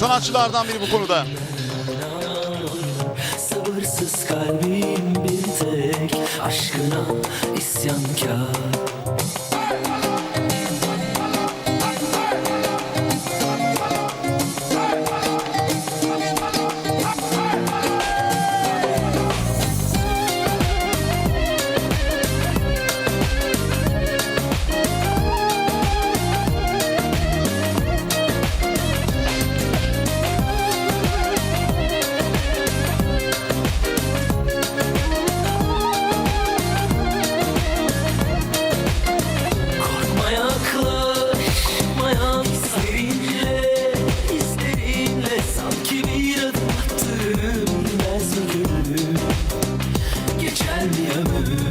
sanatçılardan biri bu konuda. Sabırsız kalbim bir tek aşkına isyankar Mi ömür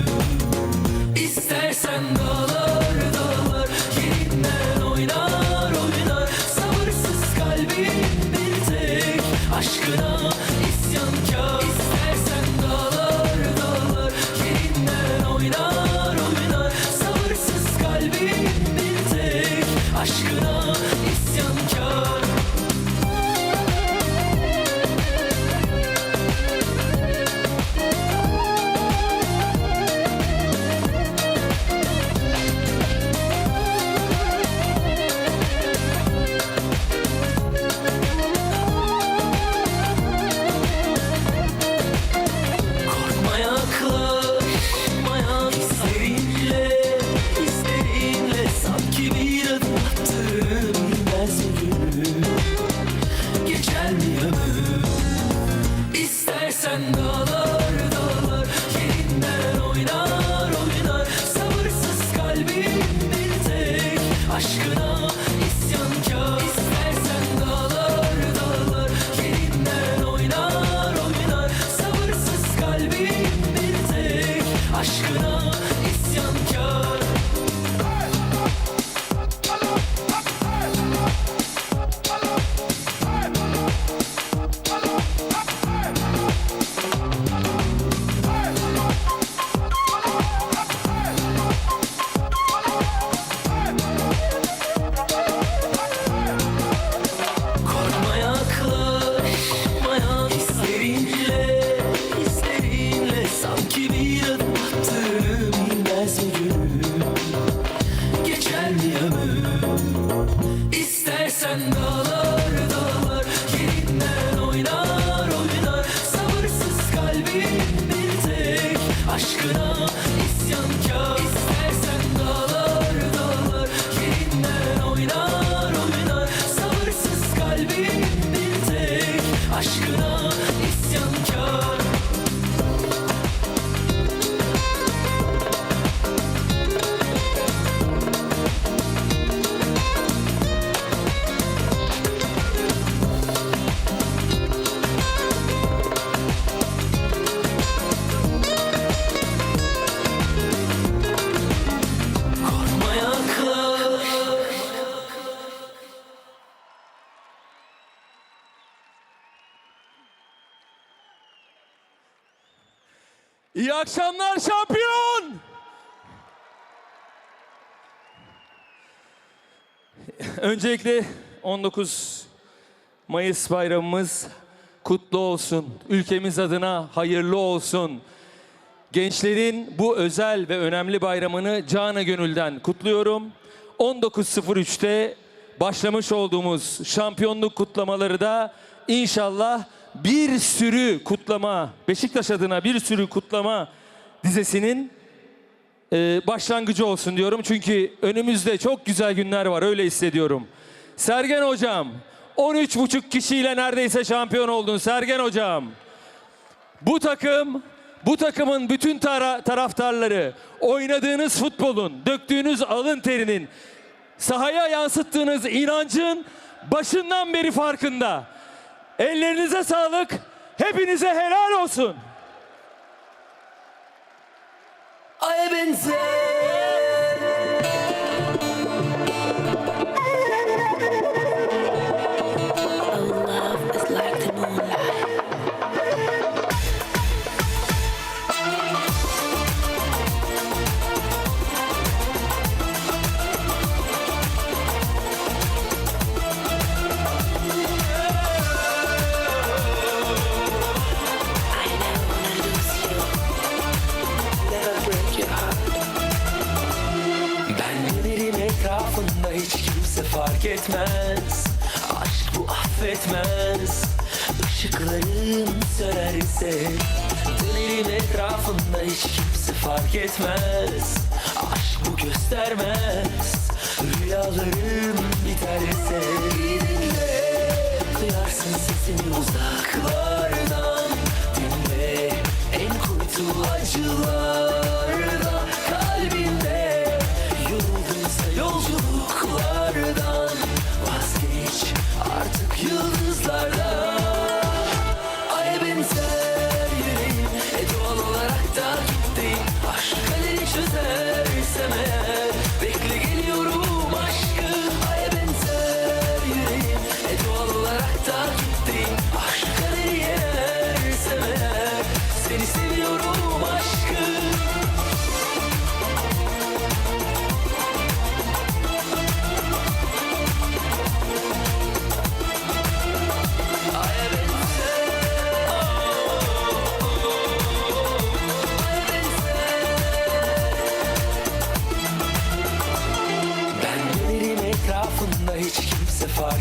İyi akşamlar şampiyon. Öncelikle 19 Mayıs bayramımız kutlu olsun. Ülkemiz adına hayırlı olsun. Gençlerin bu özel ve önemli bayramını cana gönülden kutluyorum. 19.03'te başlamış olduğumuz şampiyonluk kutlamaları da inşallah bir sürü kutlama, Beşiktaş adına bir sürü kutlama dizesinin e, başlangıcı olsun diyorum. Çünkü önümüzde çok güzel günler var öyle hissediyorum. Sergen Hocam 13,5 kişiyle neredeyse şampiyon oldun Sergen Hocam. Bu takım, bu takımın bütün tara- taraftarları, oynadığınız futbolun, döktüğünüz alın terinin, sahaya yansıttığınız inancın başından beri farkında. Ellerinize sağlık, hepinize helal olsun. Ay benzer fark etmez. Aşk bu affetmez. Işıklarım sönerse Dönerim etrafında hiç kimse fark etmez. Aşk bu göstermez. Rüyalarım biterse dinle. Duyarsın sesimi uzaklardan. Dinle en kuytu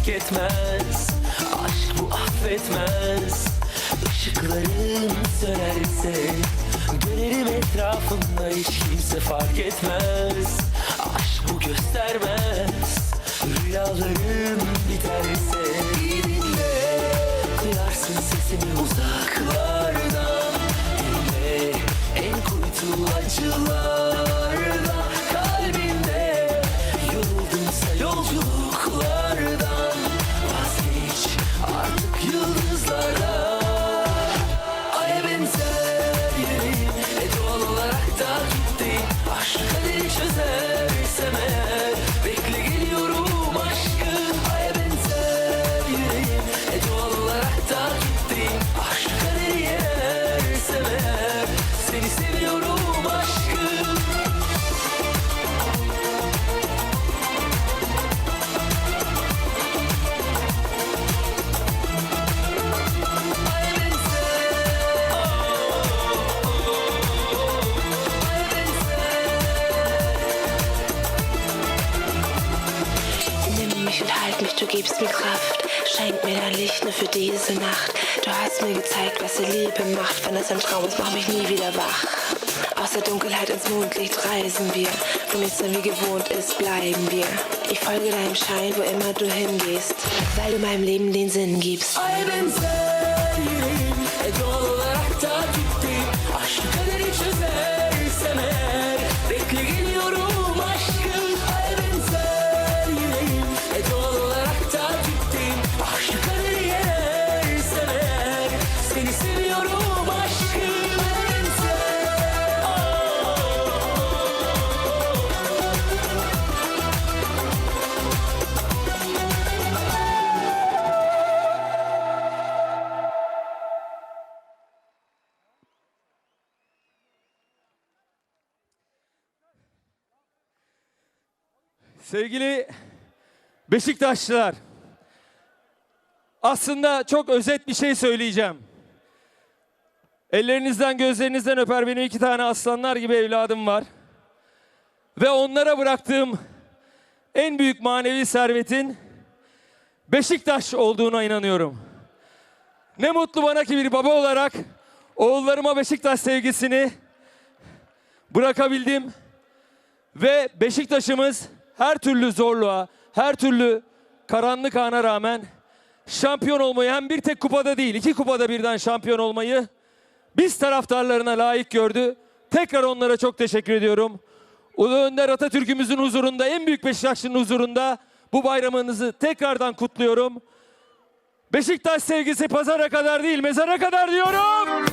fark Aşk bu affetmez. Işıklarım sönerse Dönerim etrafında hiç kimse fark etmez. Aşk bu göstermez mir dein Licht nur für diese Nacht. Du hast mir gezeigt, was die Liebe macht. Wenn es ein Traum ist, mach mich nie wieder wach. Aus der Dunkelheit ins Mondlicht reisen wir. Wo nichts mehr wie gewohnt ist, bleiben wir. Ich folge deinem Schein, wo immer du hingehst. Weil du meinem Leben den Sinn gibst. Ay benzer Sevgili Beşiktaşlılar, aslında çok özet bir şey söyleyeceğim. Ellerinizden gözlerinizden öper benim iki tane aslanlar gibi evladım var. Ve onlara bıraktığım en büyük manevi servetin Beşiktaş olduğuna inanıyorum. Ne mutlu bana ki bir baba olarak oğullarıma Beşiktaş sevgisini bırakabildim. Ve Beşiktaş'ımız her türlü zorluğa, her türlü karanlık ana rağmen şampiyon olmayı hem bir tek kupada değil, iki kupada birden şampiyon olmayı biz taraftarlarına layık gördü. Tekrar onlara çok teşekkür ediyorum. Ulu Önder Atatürk'ümüzün huzurunda, en büyük Beşiktaşlı'nın huzurunda bu bayramınızı tekrardan kutluyorum. Beşiktaş sevgisi pazara kadar değil, mezara kadar diyorum.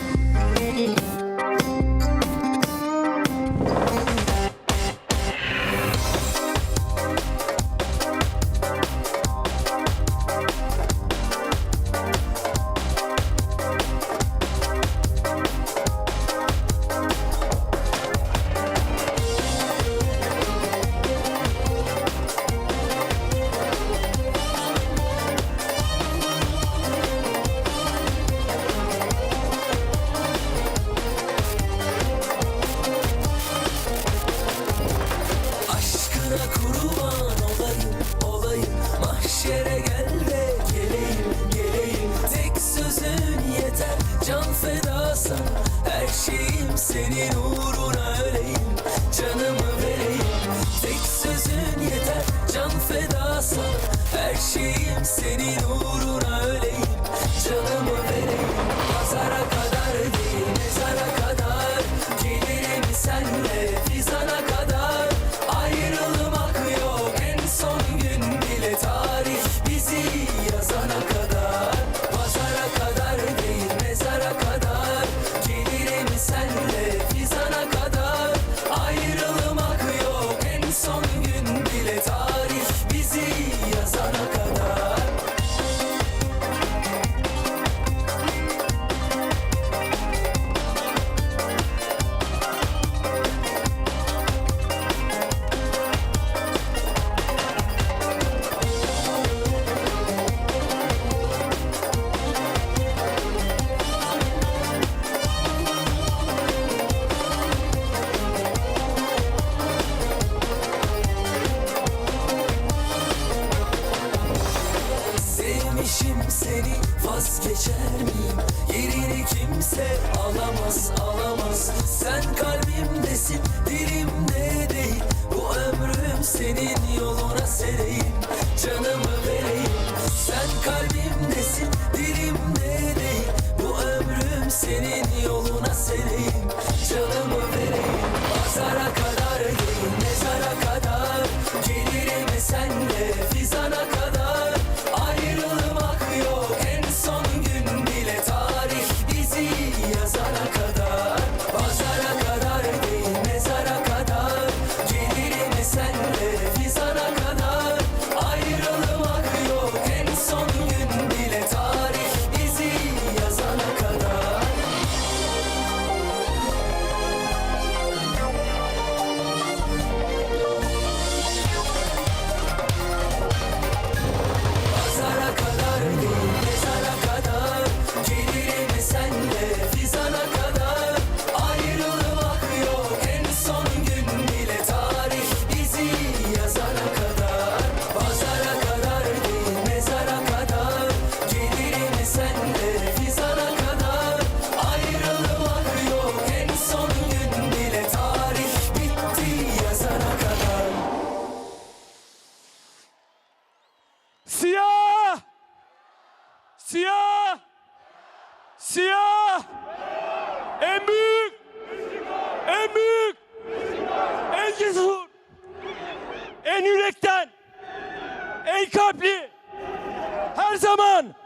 şeyim Senin uğruna öleyim Canımı vereyim Pazara kadar seveyim. Canımı ver. Siyah! Siyah! Siyah! En büyük! En büyük! En cesur! En yürekten! En kalpli! Her zaman!